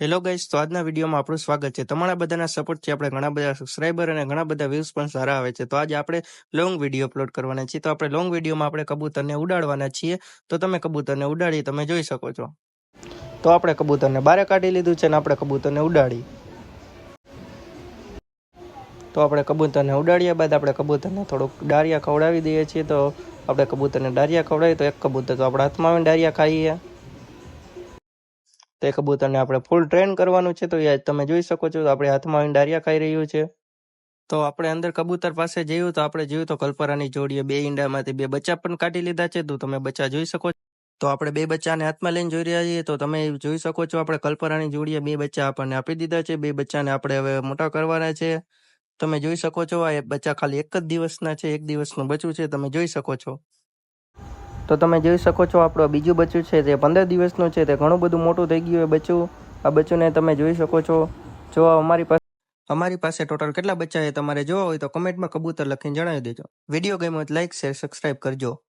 Hello guys તો આજના વિડીયોમાં આપણું સ્વાગત છે. તમારા બધાના સપોર્ટથી આપણે ઘણા બધા સબસ્ક્રાઈબર અને ઘણા બધા વ્યૂઝ પણ સારા આવે છે. તો આજે આપણે લોંગ વીડિયો અપલોડ કરવાના છીએ. તો આપણે લોંગ વિડીયોમાં આપણે કબૂતરને ઉડાડવાના છીએ. તો તમે કબૂતરને ઉડાડી તમે જોઈ શકો છો. તો આપણે કબૂતરને બારે કાઢી લીધું છે ને આપણે કબૂતરને ઉડાડી. તો આપણે કબૂતરને ઉડાડ્યા બાદ આપણે કબૂતરને થોડુંક ડારિયા ખવડાવી દઈએ છીએ. તો આપણે કબૂતરને ડારિયા ખવડાવીએ તો એક કબૂતર તો આપણા હાથમાં આવીને ડારિયા ખાઈએ તે કબૂતરને આપણે ફૂલ ટ્રેન કરવાનું છે. તો એ તમે જોઈ શકો છો આપણે હાથમાં ડારિયા ખાઈ રહ્યું છે. તો આપણે અંદર કબૂતર પાસે જયું, તો આપણે જોયું તો કલ્પરાની જોડીએ બે ઈંડામાંથી બે બચ્ચા પણ કાઢી લીધા છે. તો તમે બચ્ચા જોઈ શકો છો. તો આપણે બે બચ્ચાને હાથમાં લઈને જોઈ રહ્યા છીએ. તો તમે જોઈ શકો છો, આપણે કલ્પરાની જોડીએ બે બચ્ચા આપણને આપી દીધા છે. બે બચ્ચાને આપણે હવે મોટા કરવાના છે. તમે જોઈ શકો છો, આ બચ્ચા ખાલી એક જ દિવસના છે, એક દિવસનું બચ્ચું છે. તમે જોઈ શકો છો. તો તમે જોઈ શકો છો, આપણું બીજું બચ્ચું છે તે પંદર દિવસનું છે, તે ઘણું બધું મોટું થઈ ગયું એ બચ્ચું. આ બચ્ચુંને તમે જોઈ શકો છો. જો અમારી પાસે અમારી પાસે ટોટલ કેટલા બચ્ચા છે, તમારે જોવા હોય તો કમેન્ટમાં કબૂતર લખીને જણાવી દેજો. Video game like share subscribe કરજો.